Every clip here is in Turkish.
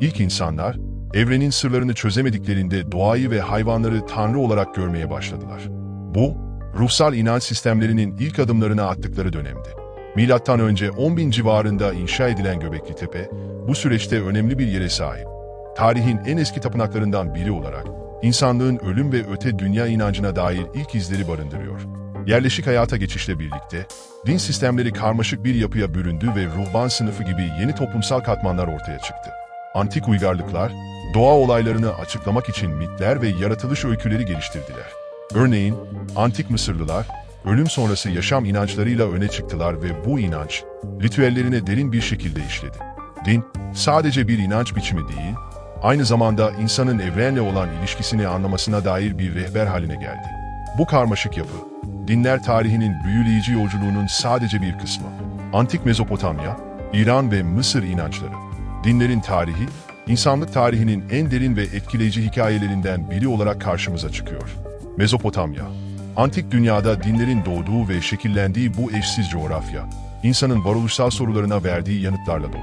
İlk insanlar, evrenin sırlarını çözemediklerinde doğayı ve hayvanları tanrı olarak görmeye başladılar. Bu, ruhsal inanç sistemlerinin ilk adımlarını attıkları dönemdi. Milattan önce 10.000 civarında inşa edilen Göbekli Tepe, bu süreçte önemli bir yere sahip. Tarihin en eski tapınaklarından biri olarak, insanlığın ölüm ve öte dünya inancına dair ilk izleri barındırıyor. Yerleşik hayata geçişle birlikte, din sistemleri karmaşık bir yapıya büründü ve ruhban sınıfı gibi yeni toplumsal katmanlar ortaya çıktı. Antik uygarlıklar, doğa olaylarını açıklamak için mitler ve yaratılış öyküleri geliştirdiler. Örneğin, antik Mısırlılar, ölüm sonrası yaşam inançlarıyla öne çıktılar ve bu inanç, ritüellerine derin bir şekilde işledi. Din, sadece bir inanç biçimi değil, aynı zamanda insanın evrenle olan ilişkisini anlamasına dair bir rehber haline geldi. Bu karmaşık yapı, dinler tarihinin büyüleyici yolculuğunun sadece bir kısmı. Antik Mezopotamya, İran ve Mısır inançları, dinlerin tarihi, insanlık tarihinin en derin ve etkileyici hikayelerinden biri olarak karşımıza çıkıyor. Mezopotamya, antik dünyada dinlerin doğduğu ve şekillendiği bu eşsiz coğrafya, insanın varoluşsal sorularına verdiği yanıtlarla dolu.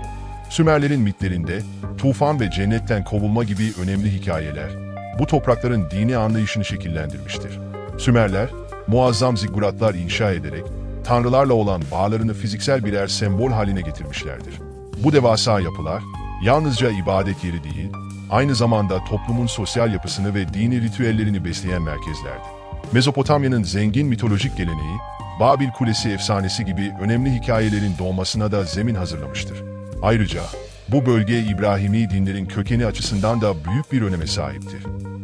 Sümerlerin mitlerinde tufan ve cennetten kovulma gibi önemli hikayeler, bu toprakların dini anlayışını şekillendirmiştir. Sümerler, muazzam zigguratlar inşa ederek, tanrılarla olan bağlarını fiziksel birer sembol haline getirmişlerdir. Bu devasa yapılar, yalnızca ibadet yeri değil, aynı zamanda toplumun sosyal yapısını ve dini ritüellerini besleyen merkezlerdi. Mezopotamya'nın zengin mitolojik geleneği, Babil Kulesi efsanesi gibi önemli hikayelerin doğmasına da zemin hazırlamıştır. Ayrıca bu bölge İbrahimi dinlerin kökeni açısından da büyük bir öneme sahiptir.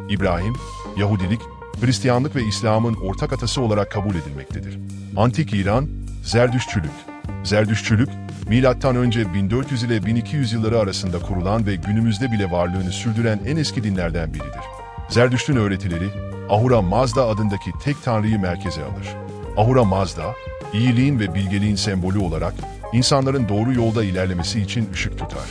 İbrahim, Yahudilik, Hristiyanlık ve İslam'ın ortak atası olarak kabul edilmektedir. Antik İran, Zerdüşçülük. Zerdüşçülük, milattan önce 1400 ile 1200 yılları arasında kurulan ve günümüzde bile varlığını sürdüren en eski dinlerden biridir. Zerdüşt'ün öğretileri, Ahura Mazda adındaki tek tanrıyı merkeze alır. Ahura Mazda, iyiliğin ve bilgeliğin sembolü olarak insanların doğru yolda ilerlemesi için ışık tutar.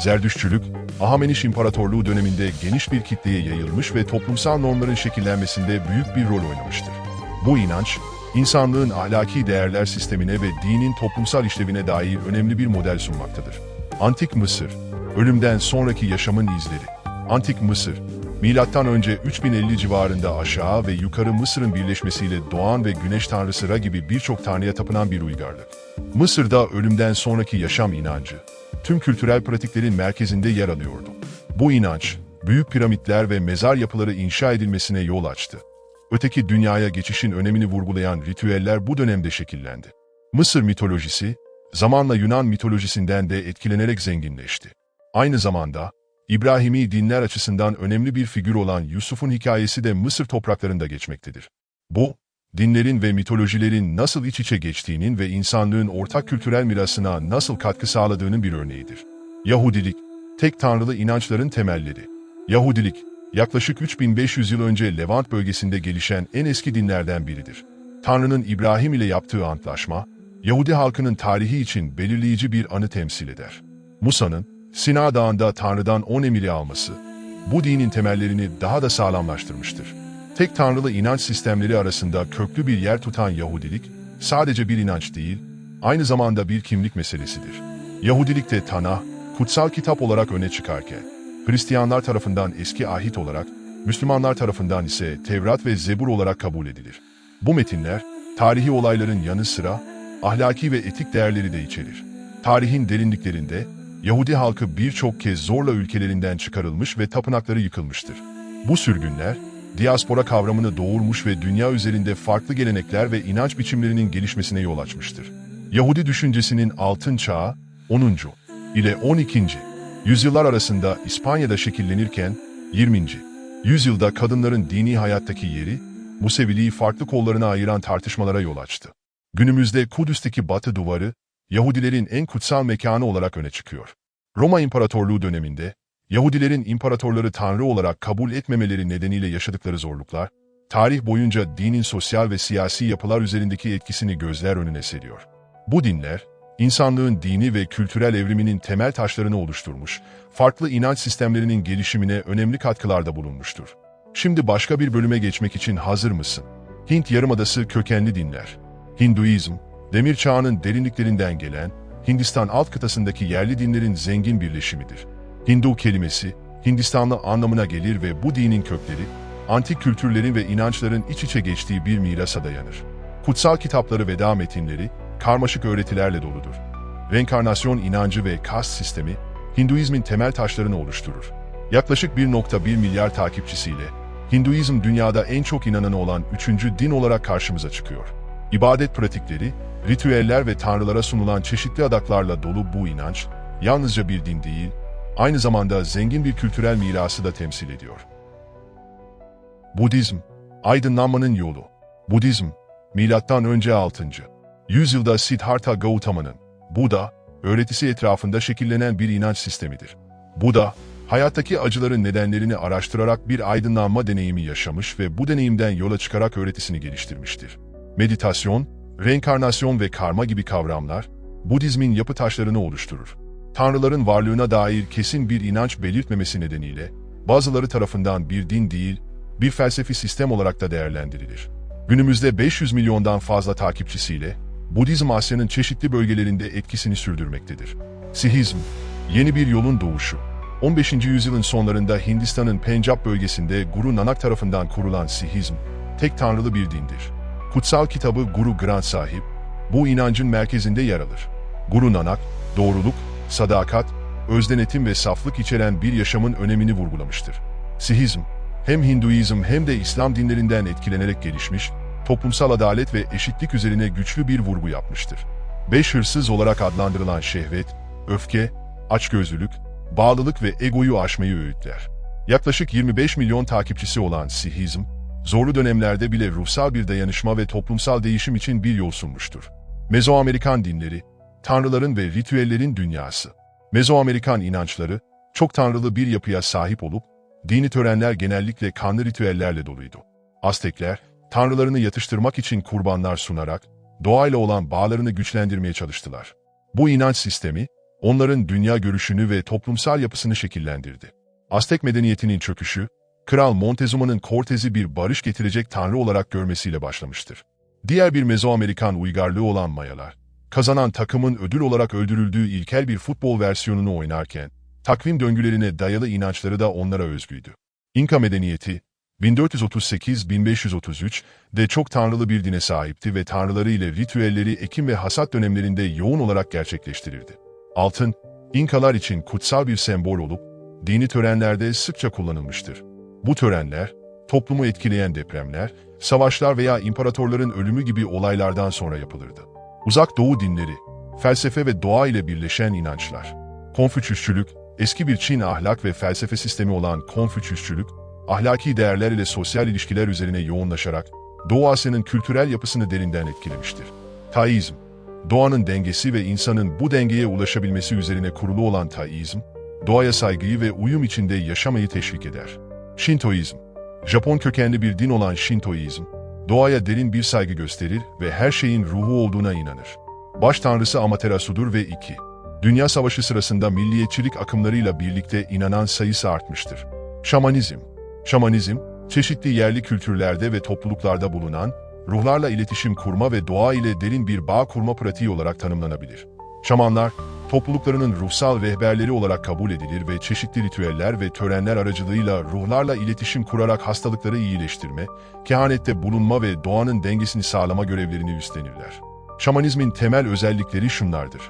Zerdüşçülük, Ahameniş İmparatorluğu döneminde geniş bir kitleye yayılmış ve toplumsal normların şekillenmesinde büyük bir rol oynamıştır. Bu inanç, insanlığın ahlaki değerler sistemine ve dinin toplumsal işlevine dair önemli bir model sunmaktadır. Antik Mısır, ölümden sonraki yaşamın izleri. Antik Mısır, milattan önce 3050 civarında aşağı ve yukarı Mısır'ın birleşmesiyle doğan ve güneş tanrısı Ra gibi birçok tanrıya tapınan bir uygarlık. Mısır'da ölümden sonraki yaşam inancı, tüm kültürel pratiklerin merkezinde yer alıyordu. Bu inanç, büyük piramitler ve mezar yapıları inşa edilmesine yol açtı. Öteki dünyaya geçişin önemini vurgulayan ritüeller bu dönemde şekillendi. Mısır mitolojisi, zamanla Yunan mitolojisinden de etkilenerek zenginleşti. Aynı zamanda, İbrahimi dinler açısından önemli bir figür olan Yusuf'un hikayesi de Mısır topraklarında geçmektedir. Bu, dinlerin ve mitolojilerin nasıl iç içe geçtiğinin ve insanlığın ortak kültürel mirasına nasıl katkı sağladığının bir örneğidir. Yahudilik, tek tanrılı inançların temelleri. Yahudilik, yaklaşık 3500 yıl önce Levant bölgesinde gelişen en eski dinlerden biridir. Tanrı'nın İbrahim ile yaptığı antlaşma, Yahudi halkının tarihi için belirleyici bir anı temsil eder. Musa'nın, Sina Dağı'nda Tanrı'dan on emiri alması, bu dinin temellerini daha da sağlamlaştırmıştır. Tek tanrılı inanç sistemleri arasında köklü bir yer tutan Yahudilik, sadece bir inanç değil, aynı zamanda bir kimlik meselesidir. Yahudilikte Tanah, kutsal kitap olarak öne çıkarken, Hristiyanlar tarafından eski ahit olarak, Müslümanlar tarafından ise Tevrat ve Zebur olarak kabul edilir. Bu metinler, tarihi olayların yanı sıra, ahlaki ve etik değerleri de içerir. Tarihin derinliklerinde, Yahudi halkı birçok kez zorla ülkelerinden çıkarılmış ve tapınakları yıkılmıştır. Bu sürgünler, diaspora kavramını doğurmuş ve dünya üzerinde farklı gelenekler ve inanç biçimlerinin gelişmesine yol açmıştır. Yahudi düşüncesinin altın çağı 10. ile 12. yüzyıllar arasında İspanya'da şekillenirken 20. yüzyılda kadınların dini hayattaki yeri, Museviliği farklı kollarına ayıran tartışmalara yol açtı. Günümüzde Kudüs'teki Batı Duvarı, Yahudilerin en kutsal mekanı olarak öne çıkıyor. Roma İmparatorluğu döneminde, Yahudilerin imparatorları tanrı olarak kabul etmemeleri nedeniyle yaşadıkları zorluklar, tarih boyunca dinin sosyal ve siyasi yapılar üzerindeki etkisini gözler önüne seriyor. Bu dinler, insanlığın dini ve kültürel evriminin temel taşlarını oluşturmuş, farklı inanç sistemlerinin gelişimine önemli katkılarda bulunmuştur. Şimdi başka bir bölüme geçmek için hazır mısın? Hint Yarımadası kökenli dinler. Hinduizm, Demir çağının derinliklerinden gelen, Hindistan alt kıtasındaki yerli dinlerin zengin birleşimidir. Hindu kelimesi, Hindistanlı anlamına gelir ve bu dinin kökleri, antik kültürlerin ve inançların iç içe geçtiği bir mirasa dayanır. Kutsal kitapları ve dağ metinleri, karmaşık öğretilerle doludur. Reenkarnasyon inancı ve kast sistemi, Hinduizmin temel taşlarını oluşturur. Yaklaşık 1.1 milyar takipçisiyle, Hinduizm dünyada en çok inananı olan üçüncü din olarak karşımıza çıkıyor. İbadet pratikleri, ritüeller ve tanrılara sunulan çeşitli adaklarla dolu bu inanç, yalnızca bir din değil, aynı zamanda zengin bir kültürel mirası da temsil ediyor. Budizm, aydınlanmanın yolu. Budizm, milattan önce 6. yüzyılda Siddhartha Gautama'nın, Buda, öğretisi etrafında şekillenen bir inanç sistemidir. Buda, hayattaki acıların nedenlerini araştırarak bir aydınlanma deneyimi yaşamış ve bu deneyimden yola çıkarak öğretisini geliştirmiştir. Meditasyon, reenkarnasyon ve karma gibi kavramlar, Budizmin yapı taşlarını oluşturur. Tanrıların varlığına dair kesin bir inanç belirtmemesi nedeniyle, bazıları tarafından bir din değil, bir felsefi sistem olarak da değerlendirilir. Günümüzde 500 milyondan fazla takipçisiyle, Budizm Asya'nın çeşitli bölgelerinde etkisini sürdürmektedir. Sihizm, yeni bir yolun doğuşu. 15. yüzyılın sonlarında Hindistan'ın Pencap bölgesinde Guru Nanak tarafından kurulan Sihizm, tek tanrılı bir dindir. Kutsal kitabı Guru Granth Sahib, bu inancın merkezinde yer alır. Guru Nanak, doğruluk, sadakat, özdenetim ve saflık içeren bir yaşamın önemini vurgulamıştır. Sihizm, hem Hinduizm hem de İslam dinlerinden etkilenerek gelişmiş, toplumsal adalet ve eşitlik üzerine güçlü bir vurgu yapmıştır. Beş hırsız olarak adlandırılan şehvet, öfke, açgözlülük, bağlılık ve egoyu aşmayı öğütler. Yaklaşık 25 milyon takipçisi olan Sihizm, zorlu dönemlerde bile ruhsal bir dayanışma ve toplumsal değişim için bir yol sunmuştur. Mezoamerikan dinleri, tanrıların ve ritüellerin dünyası. Mezoamerikan inançları, çok tanrılı bir yapıya sahip olup, dini törenler genellikle kanlı ritüellerle doluydu. Aztekler, tanrılarını yatıştırmak için kurbanlar sunarak, doğayla olan bağlarını güçlendirmeye çalıştılar. Bu inanç sistemi, onların dünya görüşünü ve toplumsal yapısını şekillendirdi. Aztek medeniyetinin çöküşü, Kral Montezuma'nın Cortez'i bir barış getirecek tanrı olarak görmesiyle başlamıştır. Diğer bir Mezoamerikan uygarlığı olan Mayalar, kazanan takımın ödül olarak öldürüldüğü ilkel bir futbol versiyonunu oynarken, takvim döngülerine dayalı inançları da onlara özgüydü. İnka medeniyeti, 1438-1533 de çok tanrılı bir dine sahipti ve tanrıları ile ritüelleri ekim ve hasat dönemlerinde yoğun olarak gerçekleştirirdi. Altın, İnkalar için kutsal bir sembol olup, dini törenlerde sıkça kullanılmıştır. Bu törenler, toplumu etkileyen depremler, savaşlar veya imparatorların ölümü gibi olaylardan sonra yapılırdı. Uzak Doğu dinleri, felsefe ve doğa ile birleşen inançlar. Konfüçyüsçülük, eski bir Çin ahlak ve felsefe sistemi olan Konfüçyüsçülük, ahlaki değerler ile sosyal ilişkiler üzerine yoğunlaşarak Doğu Asya'nın kültürel yapısını derinden etkilemiştir. Taizm, doğanın dengesi ve insanın bu dengeye ulaşabilmesi üzerine kurulu olan Taizm, doğaya saygıyı ve uyum içinde yaşamayı teşvik eder. Shintoizm, Japon kökenli bir din olan Shintoizm, doğaya derin bir saygı gösterir ve her şeyin ruhu olduğuna inanır. Baş tanrısı Amaterasu'dur ve 2. Dünya Savaşı sırasında milliyetçilik akımlarıyla birlikte inanan sayısı artmıştır. Şamanizm Şamanizm, çeşitli yerli kültürlerde ve topluluklarda bulunan, ruhlarla iletişim kurma ve doğa ile derin bir bağ kurma pratiği olarak tanımlanabilir. Şamanlar, topluluklarının ruhsal rehberleri olarak kabul edilir ve çeşitli ritüeller ve törenler aracılığıyla ruhlarla iletişim kurarak hastalıkları iyileştirme, kehanette bulunma ve doğanın dengesini sağlama görevlerini üstlenirler. Şamanizmin temel özellikleri şunlardır.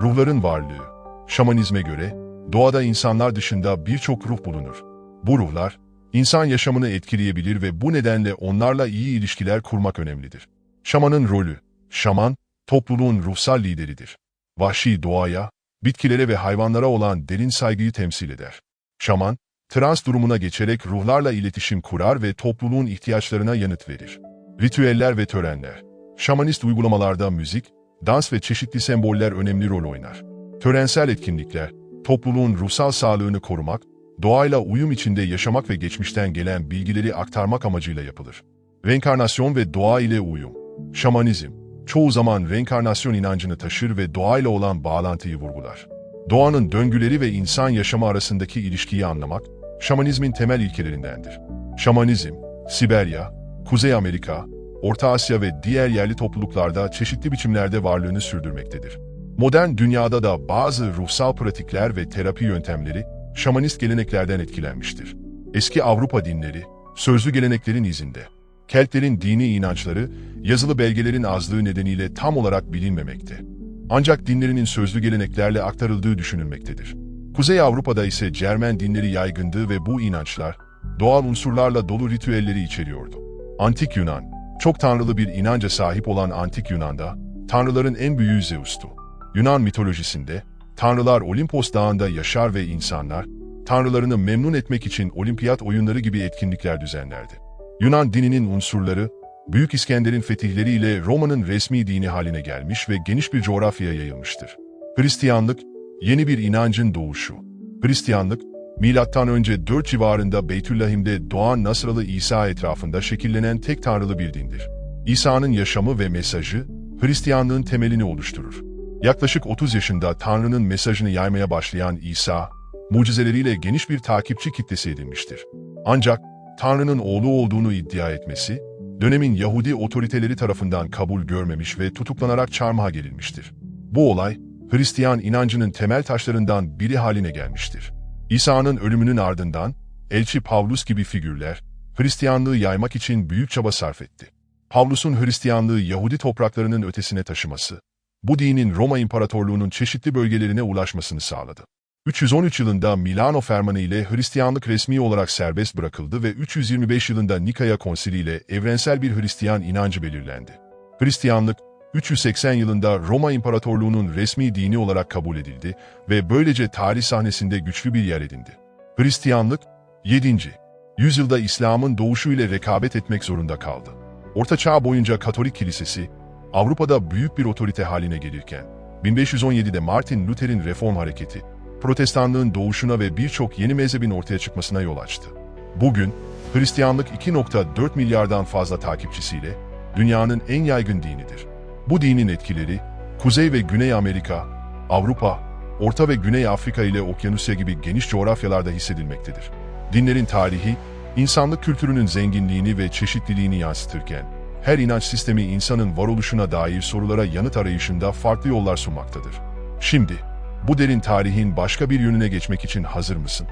Ruhların varlığı. Şamanizme göre, doğada insanlar dışında birçok ruh bulunur. Bu ruhlar, insan yaşamını etkileyebilir ve bu nedenle onlarla iyi ilişkiler kurmak önemlidir. Şamanın rolü, şaman, topluluğun ruhsal lideridir. Vahşi doğaya, bitkilere ve hayvanlara olan derin saygıyı temsil eder. Şaman, trans durumuna geçerek ruhlarla iletişim kurar ve topluluğun ihtiyaçlarına yanıt verir. Ritüeller ve törenler. Şamanist uygulamalarda müzik, dans ve çeşitli semboller önemli rol oynar. Törensel etkinlikler, topluluğun ruhsal sağlığını korumak, doğayla uyum içinde yaşamak ve geçmişten gelen bilgileri aktarmak amacıyla yapılır. Reenkarnasyon ve doğa ile uyum. Şamanizm, çoğu zaman reenkarnasyon inancını taşır ve doğayla olan bağlantıyı vurgular. Doğanın döngüleri ve insan yaşamı arasındaki ilişkiyi anlamak, şamanizmin temel ilkelerindendir. Şamanizm, Siberya, Kuzey Amerika, Orta Asya ve diğer yerli topluluklarda çeşitli biçimlerde varlığını sürdürmektedir. Modern dünyada da bazı ruhsal pratikler ve terapi yöntemleri, şamanist geleneklerden etkilenmiştir. Eski Avrupa dinleri, sözlü geleneklerin izinde. Keltlerin dini inançları, yazılı belgelerin azlığı nedeniyle tam olarak bilinmemekte. Ancak dinlerinin sözlü geleneklerle aktarıldığı düşünülmektedir. Kuzey Avrupa'da ise Cermen dinleri yaygındı ve bu inançlar, doğal unsurlarla dolu ritüelleri içeriyordu. Antik Yunan, çok tanrılı bir inanca sahip olan Antik Yunan'da, tanrıların en büyüğü Zeus'tu. Yunan mitolojisinde, tanrılar Olimpos dağında yaşar ve insanlar, tanrılarını memnun etmek için olimpiyat oyunları gibi etkinlikler düzenlerdi. Yunan dininin unsurları, Büyük İskender'in fetihleriyle Roma'nın resmi dini haline gelmiş ve geniş bir coğrafyaya yayılmıştır. Hristiyanlık, yeni bir inancın doğuşu. Hristiyanlık, Milattan önce 4 civarında Beytüllahim'de doğan Nasralı İsa etrafında şekillenen tek tanrılı bir dindir. İsa'nın yaşamı ve mesajı, Hristiyanlığın temelini oluşturur. Yaklaşık 30 yaşında Tanrı'nın mesajını yaymaya başlayan İsa, mucizeleriyle geniş bir takipçi kitlesi edinmiştir. Ancak Tanrı'nın oğlu olduğunu iddia etmesi, dönemin Yahudi otoriteleri tarafından kabul görmemiş ve tutuklanarak çarmıha gerilmiştir. Bu olay, Hristiyan inancının temel taşlarından biri haline gelmiştir. İsa'nın ölümünün ardından, elçi Pavlus gibi figürler, Hristiyanlığı yaymak için büyük çaba sarf etti. Pavlus'un Hristiyanlığı Yahudi topraklarının ötesine taşıması, bu dinin Roma İmparatorluğu'nun çeşitli bölgelerine ulaşmasını sağladı. 313 yılında Milano Fermanı ile Hristiyanlık resmi olarak serbest bırakıldı ve 325 yılında Nikaya Konsili ile evrensel bir Hristiyan inancı belirlendi. Hristiyanlık, 380 yılında Roma İmparatorluğu'nun resmi dini olarak kabul edildi ve böylece tarih sahnesinde güçlü bir yer edindi. Hristiyanlık, 7. yüzyılda İslam'ın doğuşu ile rekabet etmek zorunda kaldı. Orta Çağ boyunca Katolik Kilisesi, Avrupa'da büyük bir otorite haline gelirken, 1517'de Martin Luther'in reform hareketi, protestanlığın doğuşuna ve birçok yeni mezhebin ortaya çıkmasına yol açtı. Bugün, Hristiyanlık 2.4 milyardan fazla takipçisiyle dünyanın en yaygın dinidir. Bu dinin etkileri, Kuzey ve Güney Amerika, Avrupa, Orta ve Güney Afrika ile Okyanusya gibi geniş coğrafyalarda hissedilmektedir. Dinlerin tarihi, insanlık kültürünün zenginliğini ve çeşitliliğini yansıtırken, her inanç sistemi insanın varoluşuna dair sorulara yanıt arayışında farklı yollar sunmaktadır. Şimdi, bu derin tarihin başka bir yönüne geçmek için hazır mısın?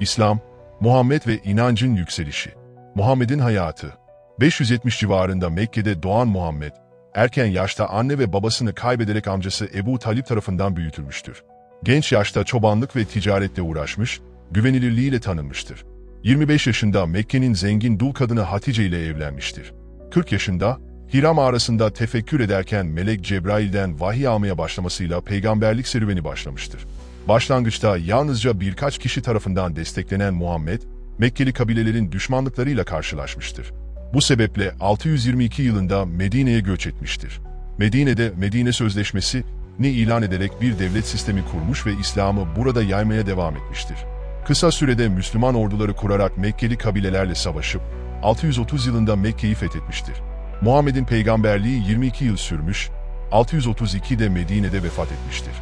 İslam, Muhammed ve inancın yükselişi. Muhammed'in hayatı. 570 civarında Mekke'de doğan Muhammed, erken yaşta anne ve babasını kaybederek amcası Ebu Talip tarafından büyütülmüştür. Genç yaşta çobanlık ve ticaretle uğraşmış, güvenilirliğiyle tanınmıştır. 25 yaşında Mekke'nin zengin dul kadını Hatice ile evlenmiştir. 40 yaşında Hira mağarasında tefekkür ederken Melek Cebrail'den vahiy almaya başlamasıyla peygamberlik serüveni başlamıştır. Başlangıçta yalnızca birkaç kişi tarafından desteklenen Muhammed, Mekkeli kabilelerin düşmanlıklarıyla karşılaşmıştır. Bu sebeple 622 yılında Medine'ye göç etmiştir. Medine'de Medine Sözleşmesi ni ilan ederek bir devlet sistemi kurmuş ve İslam'ı burada yaymaya devam etmiştir. Kısa sürede Müslüman orduları kurarak Mekkeli kabilelerle savaşıp 630 yılında Mekke'yi fethetmiştir. Muhammed'in peygamberliği 22 yıl sürmüş, 632'de Medine'de vefat etmiştir.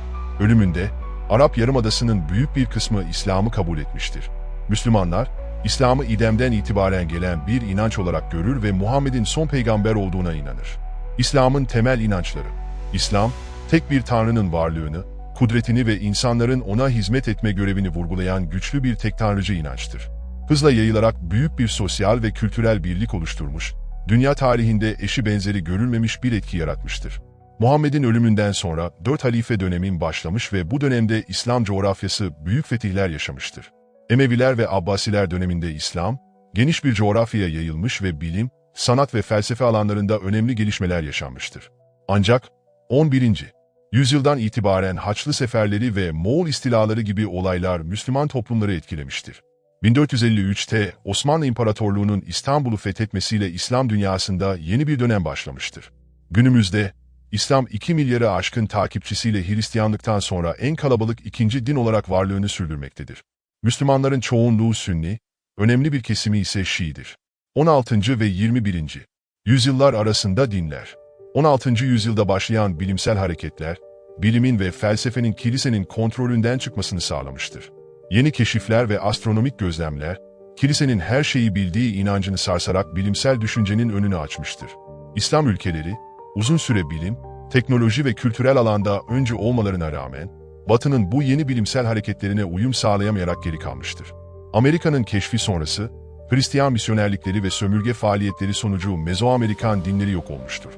Ölümünde Arap Yarımadası'nın büyük bir kısmı İslam'ı kabul etmiştir. Müslümanlar, İslam'ı İdem'den itibaren gelen bir inanç olarak görür ve Muhammed'in son peygamber olduğuna inanır. İslam'ın temel inançları İslam, tek bir tanrının varlığını, kudretini ve insanların ona hizmet etme görevini vurgulayan güçlü bir tek tanrıcı inançtır. Hızla yayılarak büyük bir sosyal ve kültürel birlik oluşturmuş, dünya tarihinde eşi benzeri görülmemiş bir etki yaratmıştır. Muhammed'in ölümünden sonra dört halife dönemin başlamış ve bu dönemde İslam coğrafyası büyük fetihler yaşamıştır. Emeviler ve Abbasiler döneminde İslam, geniş bir coğrafyaya yayılmış ve bilim, sanat ve felsefe alanlarında önemli gelişmeler yaşanmıştır. Ancak 11. yüzyıldan itibaren Haçlı seferleri ve Moğol istilaları gibi olaylar Müslüman toplumları etkilemiştir. 1453'te Osmanlı İmparatorluğu'nun İstanbul'u fethetmesiyle İslam dünyasında yeni bir dönem başlamıştır. Günümüzde İslam 2 milyarı aşkın takipçisiyle Hristiyanlıktan sonra en kalabalık ikinci din olarak varlığını sürdürmektedir. Müslümanların çoğunluğu Sünni, önemli bir kesimi ise Şii'dir. 16. ve 21. yüzyıllar arasında dinler. 16. yüzyılda başlayan bilimsel hareketler, bilimin ve felsefenin kilisenin kontrolünden çıkmasını sağlamıştır. Yeni keşifler ve astronomik gözlemler, kilisenin her şeyi bildiği inancını sarsarak bilimsel düşüncenin önünü açmıştır. İslam ülkeleri, uzun süre bilim, teknoloji ve kültürel alanda önce olmalarına rağmen, Batı'nın bu yeni bilimsel hareketlerine uyum sağlayamayarak geri kalmıştır. Amerika'nın keşfi sonrası, Hristiyan misyonerlikleri ve sömürge faaliyetleri sonucu Mezoamerikan dinleri yok olmuştur.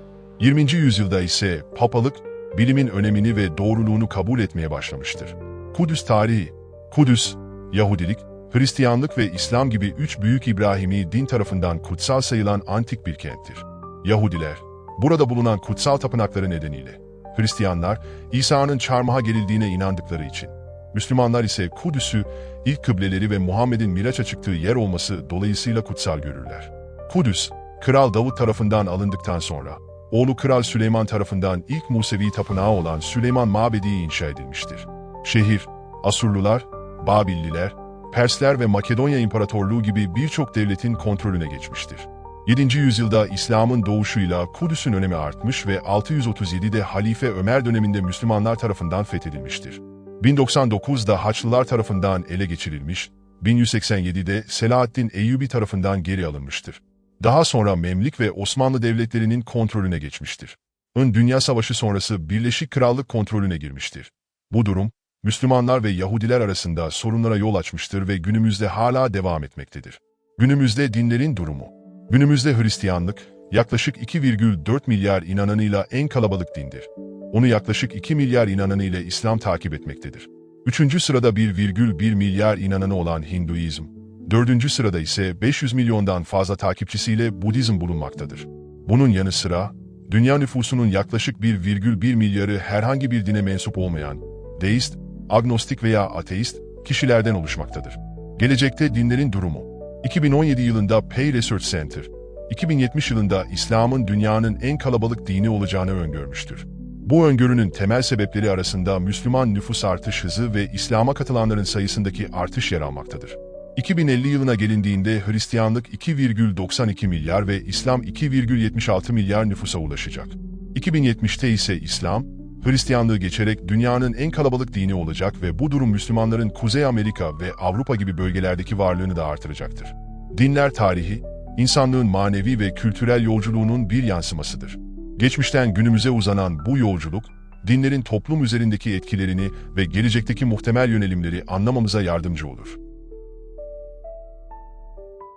20. yüzyılda ise papalık, bilimin önemini ve doğruluğunu kabul etmeye başlamıştır. Kudüs tarihi, Kudüs, Yahudilik, Hristiyanlık ve İslam gibi üç büyük İbrahimi din tarafından kutsal sayılan antik bir kenttir. Yahudiler, burada bulunan kutsal tapınakları nedeniyle, Hristiyanlar, İsa'nın çarmıha gerildiğine inandıkları için, Müslümanlar ise Kudüs'ü ilk kıbleleri ve Muhammed'in Miraç'a çıktığı yer olması dolayısıyla kutsal görürler. Kudüs, Kral Davut tarafından alındıktan sonra, oğlu Kral Süleyman tarafından ilk Musevi tapınağı olan Süleyman Mabedi inşa edilmiştir. Şehir, Asurlular, Babilliler, Persler ve Makedonya İmparatorluğu gibi birçok devletin kontrolüne geçmiştir. 7. yüzyılda İslam'ın doğuşuyla Kudüs'ün önemi artmış ve 637'de Halife Ömer döneminde Müslümanlar tarafından fethedilmiştir. 1099'da Haçlılar tarafından ele geçirilmiş, 1187'de Selahaddin Eyyubi tarafından geri alınmıştır. Daha sonra Memlik ve Osmanlı devletlerinin kontrolüne geçmiştir. Ön Dünya Savaşı sonrası Birleşik Krallık kontrolüne girmiştir. Bu durum, Müslümanlar ve Yahudiler arasında sorunlara yol açmıştır ve günümüzde hala devam etmektedir. Günümüzde dinlerin durumu. Günümüzde Hristiyanlık, yaklaşık 2,4 milyar inananıyla en kalabalık dindir. Onu yaklaşık 2 milyar inananıyla İslam takip etmektedir. Üçüncü sırada 1,1 milyar inananı olan Hinduizm, dördüncü sırada ise 500 milyondan fazla takipçisiyle Budizm bulunmaktadır. Bunun yanı sıra, dünya nüfusunun yaklaşık 1,1 milyarı herhangi bir dine mensup olmayan, deist, agnostik veya ateist kişilerden oluşmaktadır. Gelecekte dinlerin durumu 2017 yılında Pew Research Center, 2070 yılında İslam'ın dünyanın en kalabalık dini olacağını öngörmüştür. Bu öngörünün temel sebepleri arasında Müslüman nüfus artış hızı ve İslam'a katılanların sayısındaki artış yer almaktadır. 2050 yılına gelindiğinde Hristiyanlık 2,92 milyar ve İslam 2,76 milyar nüfusa ulaşacak. 2070'te ise İslam, Hristiyanlığı geçerek dünyanın en kalabalık dini olacak ve bu durum Müslümanların Kuzey Amerika ve Avrupa gibi bölgelerdeki varlığını da artıracaktır. Dinler tarihi, insanlığın manevi ve kültürel yolculuğunun bir yansımasıdır. Geçmişten günümüze uzanan bu yolculuk, dinlerin toplum üzerindeki etkilerini ve gelecekteki muhtemel yönelimleri anlamamıza yardımcı olur.